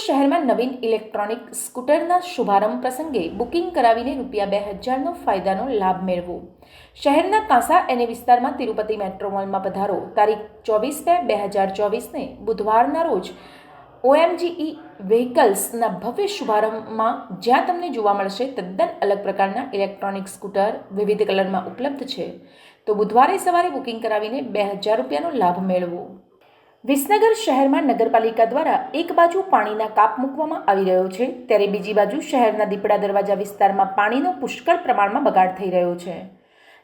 શહેરમાં નવીન ઇલેક્ટ્રોનિક સ્કૂટરના શુભારંભ પ્રસંગે બુકિંગ કરાવીને રૂપિયા બે હજારનો ફાયદાનો લાભ મેળવો. શહેરના કાંસા એને વિસ્તારમાં તિરુપતિ મેટ્રો મોલમાં પધારો. તારીખ ચોવીસ બે બે હજાર ચોવીસને બુધવારના રોજ ઓએમજીઈ વ્હીકલ્સના ભવ્ય શુભારંભમાં જ્યાં તમને જોવા મળશે તદ્દન અલગ પ્રકારના ઇલેક્ટ્રોનિક સ્કૂટર વિવિધ કલરમાં ઉપલબ્ધ છે. તો બુધવારે સવારે બુકિંગ કરાવીને બે હજાર રૂપિયાનો લાભ મેળવો. વિસનગર શહેરમાં નગરપાલિકા દ્વારા એક બાજુ પાણીના કાપ મૂકવામાં આવી રહ્યો છે, ત્યારે બીજી બાજુ શહેરના દીપડા દરવાજા વિસ્તારમાં પાણીનો પુષ્કળ પ્રમાણમાં બગાડ થઈ રહ્યો છે.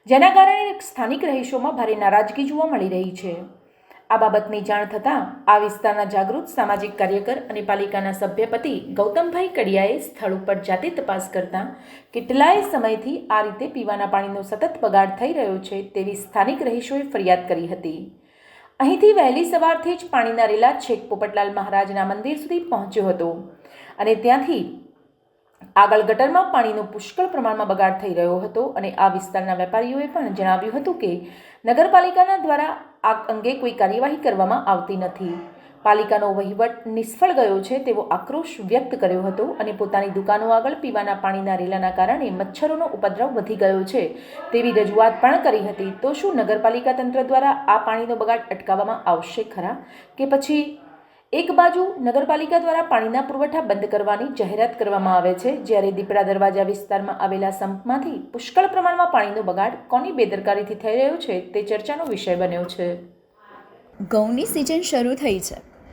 જેના કારણે સ્થાનિક રહીશોમાં ભારે નારાજગી જોવા મળી રહી છે. આ બાબતની જાણ થતાં આ વિસ્તારના જાગૃત સામાજિક કાર્યકર અને પાલિકાના સભ્યપતિ ગૌતમભાઈ કડિયાએ સ્થળ ઉપર જાતે તપાસ કરતાં કેટલાય સમયથી આ રીતે પીવાના પાણીનો સતત બગાડ થઈ રહ્યો છે તેવી સ્થાનિક રહીશોએ ફરિયાદ કરી હતી. અહીંથી વહેલી સવારથી જ પાણીના રેલા છેક પોપટલાલ મહારાજના મંદિર સુધી પહોંચ્યો હતો. અને ત્યાંથી આગળ ગટરમાં પાણીનો પુષ્કળ પ્રમાણમાં બગાડ થઈ રહ્યો હતો અને આ વિસ્તારના વેપારીઓએ પણ જણાવ્યું હતું કે નગરપાલિકાના દ્વારા આ અંગે કોઈ કાર્યવાહી કરવામાં આવતી નથી. પાલિકાનો વહીવટ નિષ્ફળ ગયો છે તેવો આક્રોશ વ્યક્ત કર્યો હતો અને પોતાની દુકાનો આગળ પીવાના પાણીના રેલાના કારણે મચ્છરોનો ઉપદ્રવ વધી ગયો છે. તેવી રજૂઆત પણ કરી હતી. તો શું નગરપાલિકા તંત્ર દ્વારા આ પાણીનો બગાડ અટકાવવામાં આવશે ખરા? કે પછી એક બાજુ નગરપાલિકા દ્વારા પાણીના પુરવઠા બંધ કરવાની જાહેરાત કરવામાં આવે છે, જ્યારે દીપડા દરવાજા વિસ્તારમાં આવેલા સંપમાંથી પુષ્કળ પ્રમાણમાં પાણીનો બગાડ કોની બેદરકારીથી થઈ રહ્યો છે તે ચર્ચાનો વિષય બન્યો છે. ઘઉંની સિઝન શરૂ થઈ છે.